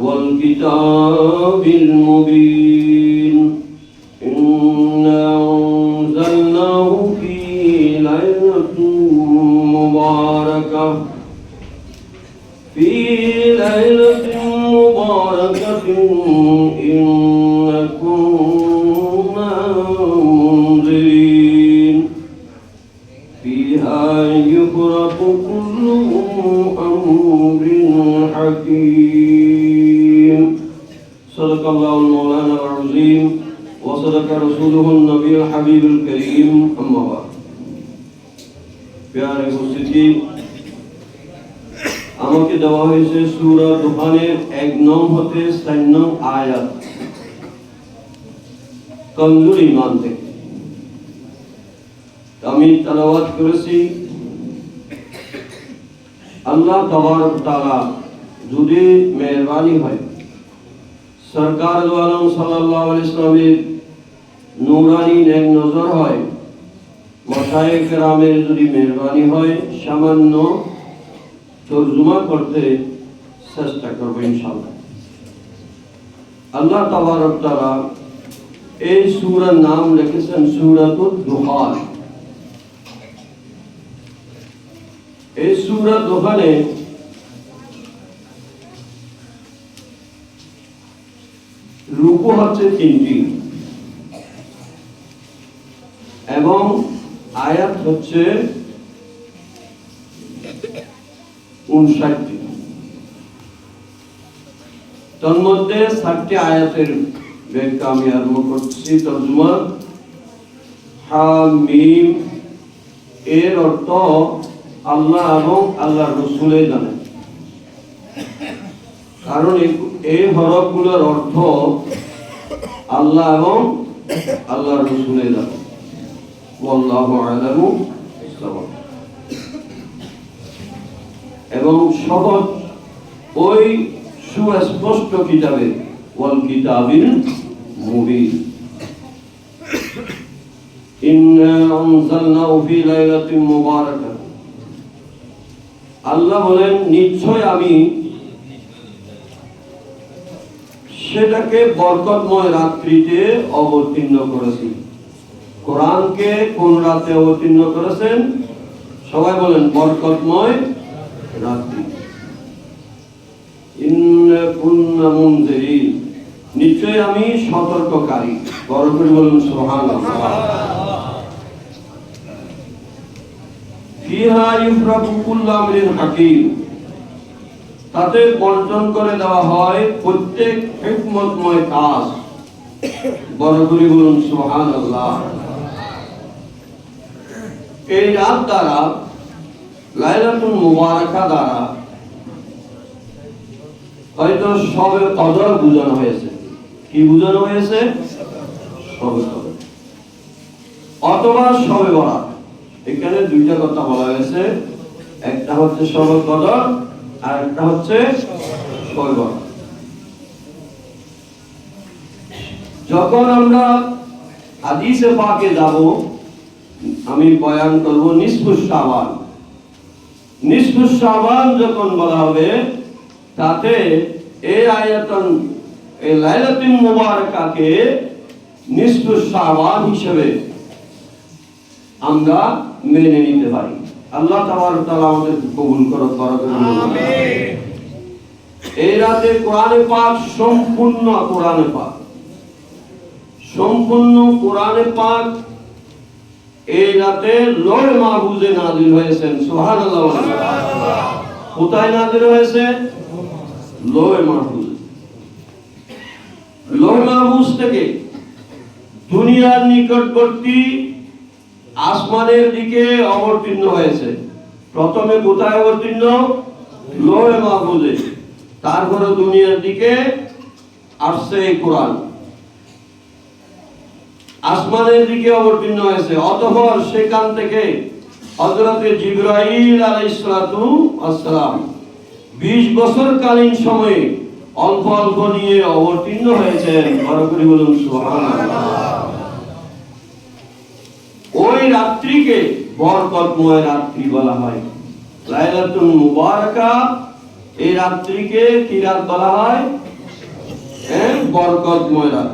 والكتاب المبين. দেওয়া হয়েছে সূরা এক হতে আয়াত। কমজোর ইমান থেকে। আমি তালাওয়াত করেছি। আল্লাহ তাআলা যদি মেহরবানি হয় সরকার আলম আলাইহি ইসলামের নজর হয়, মশায়েক রামের যদি মেহরবানি হয়, সামান্য তর্জমা করতে চেষ্টা করব ইনশাআল্লাহ। আল্লাহ তাআলা এই সূরার নাম রেখেছেন সূরাতুদ দুহান এই সূরা দোকানে রূপ হচ্ছে তিনটি। এবং আয়াত হচ্ছে উনষাটটি তন্মধ্যে ষাটটি আয়াতের ব্যাখ্যা আমি আরম্ভ করছি। তর্জমা হামিম এর অর্থ আল্লাহ এবং আল্লাহ রসুলে জানেন। কারণ এই- হরফগুলোর অর্থ আল্লাহ এবং আল্লাহ রসুলে জানেন। ওয়াল্লাহু আলামু বিসসাওয়াব। এবং সহজ ওই সুস্পষ্ট কিতাবে, ওয়াল কিতাবিল মুবিন। আল্লাহ বলেন, নিশ্চয় আমি সেটাকে বরকতময় রাত্রিতে অবতীর্ণ করেছি। কোরআনকে কোন রাতে অবতীর্ণ করেছেন? সবাই বলেন, বরকতময় নিশ্চয় আমি সতর্ককারী। বড় করে বলুন হাকিম। তাতে বন্টন করে দেওয়া হয় প্রত্যেক হিকমতময় কাজ। বড় করে বলুন সুবহানাল্লাহ। এই রাত দ্বারা লাইলাতুল মুবারাকা দ্বারা হয়তো সবে কদর বোঝানো হয়েছে। কি বোঝানো হয়েছে? সবে কদর। অথবা সবে বরাত। এখানে দুইটা কথা বলা হয়েছে। একটা হচ্ছে সবে কদর, আর একটা হচ্ছে সবে বরাত। যখন আমরা হাদিসে পাকে যাব, আমি বয়ান করব নিষ্পুষ সাবান সাবান যখন বলা হবে তাতে এই আয়াতন এই লাইলাতুল মুবারাকাকে সাবান হিসেবে আমরা মেনে নিতে পারি। আল্লাহ তাআলা আমাদের কবুল করো করো এই রাতে কোরআনে পাক সম্পূর্ণ কোরআনে পাক। সম্পূর্ণ কোরআনে পাক এই রাতে লড় মাহফুজে নাজিল হয়েছেন, সুবহানাল্লাহ কোথায় নাজিল হয়েছে? থেকে দুনিয়ার নিকটবর্তী আসমানের দিকে অবতীর্ণ হয়েছে। প্রথমে কোথায় অবতীর্ণ? লোহে মাহফুজে। তারপরে দুনিয়ার দিকে আসছে এই কোরআন। আসমানের দিকে অবতীর্ণ হয়েছে। অতঃপর সেখান থেকে হযরতে জিবরাইল আলাইহিস সালাতু আসসালাম 20 বছর কালীন সময়ে অল্প অল্প নিয়ে অবতীর্ণ হয়েছেন। বড় করে বলুন ওই রাত্রিকে বরকতময় রাত্রি বলা হয়। লাইলাতুল মুবারাকা, এই রাত্রিকে কি রাত বলা হয়? হ্যাঁ বরকতময় রাত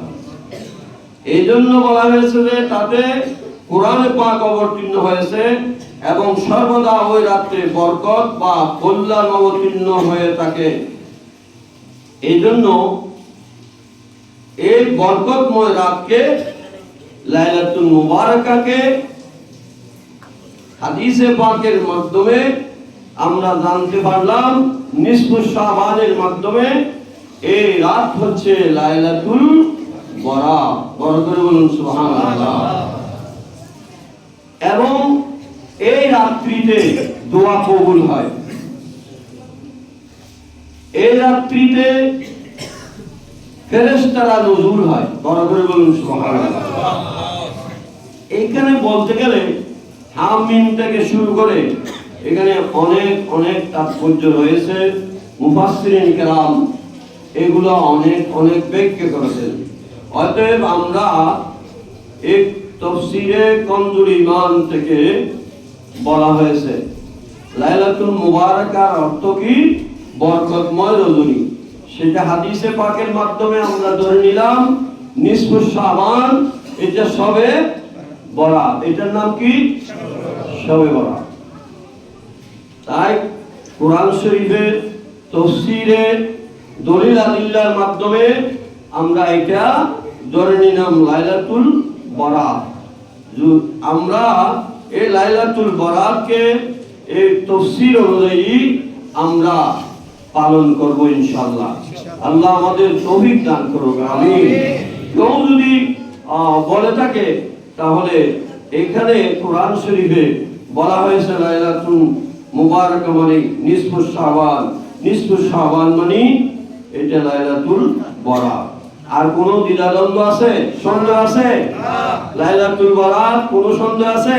এই জন্য বলা হয়েছে যে তাতে কোরআনে পাক অবতীর্ণ হয়েছে এবং সর্বদা ওই রাত্রে বরকত বা কল্যাণ অবতীর্ণ হয়ে থাকে। এই জন্য এই বরকতময় রাতকে, লাইলাতুল মুবারাকাকে হাদিসে পাকের মাধ্যমে আমরা জানতে পারলাম নিসফু শাবানের মাধ্যমে এই রাত হচ্ছে লাইলাতুল এবং এই রাত্রিতে দোয়া কবুল হয়। এই রাত্রিতে ফেরেশতারা নজুল হয়, বড় করে বলুন এইখানে বলতে গেলে হামিম থেকে শুরু করে এখানে অনেক অনেক তাৎপর্য রয়েছে। মুফাসসিরিন কেরাম এগুলো অনেক অনেক ব্যাখ্যা করেছেন। অতএব আমরা এক তফসিরে কমজুর ইমান থেকে বলা হয়েছে, লাইলাতুল মুবারাকার অর্থ কি? বরকতময় রজনী। সেটা হাদিসে পাকের মাধ্যমে আমরা ধরে নিলাম শাবান, এটা সবে বরাত। এটার নাম কি? সবে বরাত। তাই কোরআন শরীফের তফসিরে দলিল আদিল্লার মাধ্যমে আমরা এটা লাইলাতুল বরাত আমরা এই লাইলাতুল বরাতকে এই তফসির অনুযায়ী আমরা পালন করব আল্লাহ আমাদের তৌফিক দান করুক কেউ যদি বলে থাকে, তাহলে এখানে কোরআন শরীফে বলা হয়েছে লাইলাতুল মুবারক মানে নিসফু শাবান। নিসফু শাবান মানে এটা লাইলাতুল বরাত আর কোন দ্বিধাদ্বন্দ্ব আছে? সন্দেহ আছে? লাইলাতুল বরাত, কোন সন্দেহ আছে?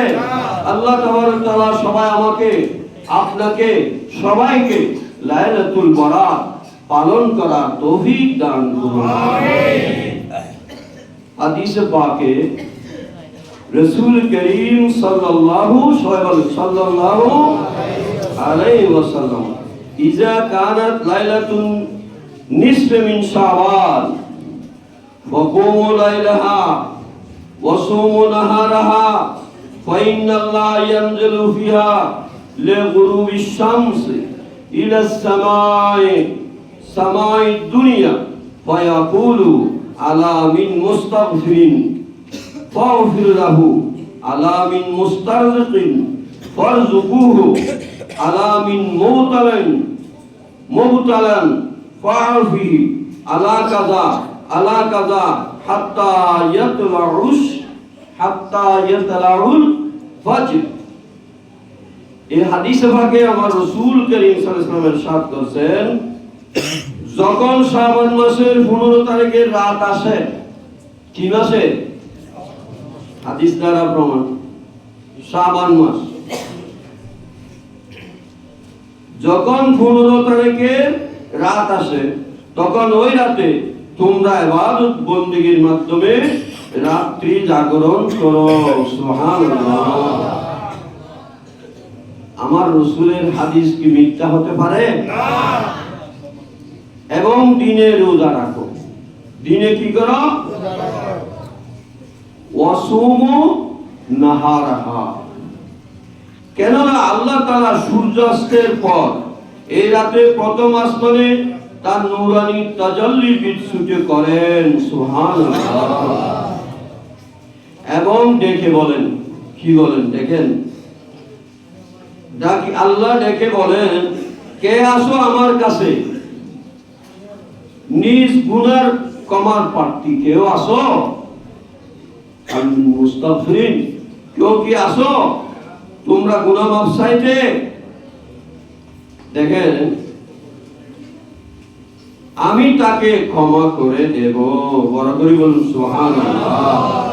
আল্লাহ তাআলা সবাই আমাকে, আপনাকে, সবাইকে লাইলাতুল বরাত পালন করার তৌফিক দান করুন। হাদিসে পাকে রসুল করিম সাল্লাল্লাহু সাল্লাল্লাহু আলাইহি ওয়াসাল্লাম, ইজা কানাত লাইলাতুন নিসফ মিন শাবান وقوموا ليلها وصوموا نهارها فإن الله ينزل فيها لغروب الشمس إلى السماء سماء الدنيا فيقول على من مستغفر فاغفر له على من مسترزق فارزقوه على من مبتلا مبتلا فاعفه على كذا আলা কাজা হাত্তা ইয়াতলাউস হাত্তা ইয়াতলাউল ফাজর এই হাদিসে ভাগে আমার রসুল করিম সাল্লাল্লাহু আলাইহি করছেন, যখন শ্রাবণ মাসের 15 তারিখের রাত আসে, কি মাসে? হাদিস দ্বারা প্রমাণ। শ্রাবণ মাস। যখন পনেরো তারিখে রাত আসে, তখন ওই রাতে তোমরা ইবাদত বন্দিগির মাধ্যমে রাত্রি জাগরণ করো সুবহানাল্লাহ। আমার রসুলের হাদিস কি মিথ্যা হতে পারে? এবং দিনে রোজা রাখো। দিনে কি করো? ওয়াসুম নাহারাহা। কেননা আল্লাহ তাআলা সূর্যাস্তের পর এই রাতে প্রথম আসমানে তার নূরানি তাজাল্লি বিচ্ছুটে করেন, সুবহানাল্লাহ। এবং ডেকে বলেন, কি বলেন, দেখেন? ডাকি আল্লাহ ডেকে বলেন, কে আসো আমার কাছে? নিজ গুনার কমার প্রার্থী কেউ আসো? মুস্তাফরিন, কেউ কি আসো? তোমরা গুনাহ মাফ চাইতে দেখেন আমি তাকে ক্ষমা করে দেব। বড় বলুন, সুবহানাল্লাহ।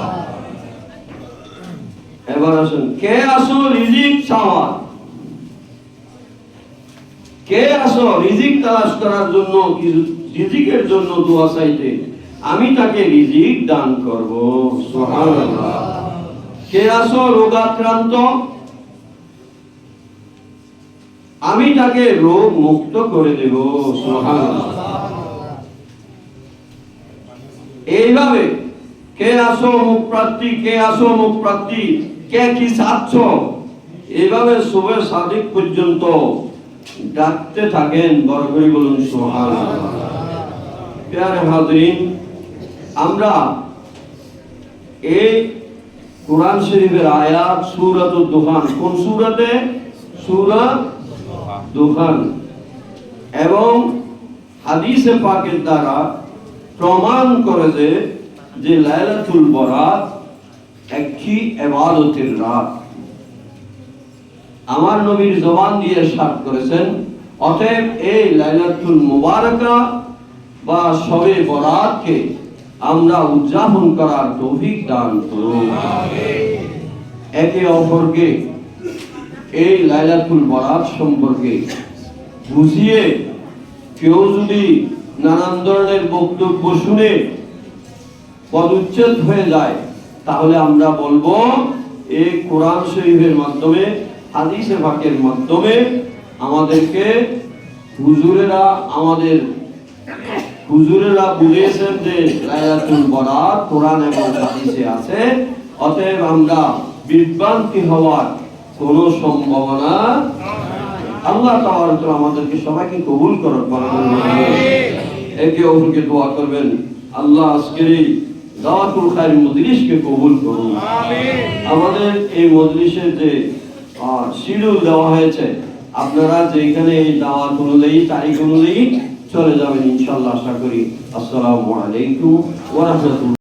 এবার আসুন, কে আসো রিজিক কে রিজিক তালাশ করার জন্য রিজিকের জন্য দোয়া চাইতে? আমি তাকে রিজিক দান করব, সুবহানাল্লাহ। কে আসো রোগাক্রান্ত আমি তাকে রোগ মুক্ত করে দেব, সুবহানাল্লাহ। এইভাবে, কে আসো মুখ প্রার্থী, কে আসো মুখ প্রার্থী, কে কি চাচ্ছ এইভাবে শুভে সাদিক পর্যন্ত ডাকতে থাকেন, বড় করে বলুন সোহান হাজরিন, আমরা এই কোরআন শরীফের আয়াত, সুরাত দুহান কোন সুরাতে? সুরাত দোকান এবং হাদিসে পাকের দ্বারা প্রমাণ করে যে যে লাইলাতুল বরাত একটি এবাদতের রাত। আমার নবীর জবান দিয়ে সাত করেছেন, অতএব এই লাইলাতুল মুবারকা বা শবে বরাতকে আমরা উদযাপন করার তৌফিক দান করুন। একে অপরকে এই লাইলাতুল বরাত সম্পর্কে বুঝিয়ে কেউ যদি নানান ধরনের বক্তব্য শুনে পদুচ্ছেদ হয়ে যায়। তাহলে আমরা বলব এই কোরআন শরীফের মাধ্যমে, হাদিসে পাকের মাধ্যমে আমাদেরকে হুজুরেরা আমাদের হুজুরেরা বুঝিয়েছেন যে লাইলাতুল বরাত কোরআন এবং হাদিসে আছে। অতএব আমরা বিভ্রান্তি হওয়ার কোনো সম্ভাবনা আল্লাহ তাআলা আমাদেরকে সবাইকে কবুল করুন একে অপরকে দোয়া করবেন আল্লাহ আজকের এই দাওয়াতুল খায়ের মজলিসকে কবুল করুন। আমাদের এই মজলিসের যে শিডিউল দেওয়া হয়েছে আপনারা যেখানে এই দাওয়াত অনুযায়ী তারিখ অনুযায়ী চলে যাবেন ইনশাআল্লাহ আশা করি। আসসালামু আলাইকুম ওয়া রাহমাতুল্লাহ।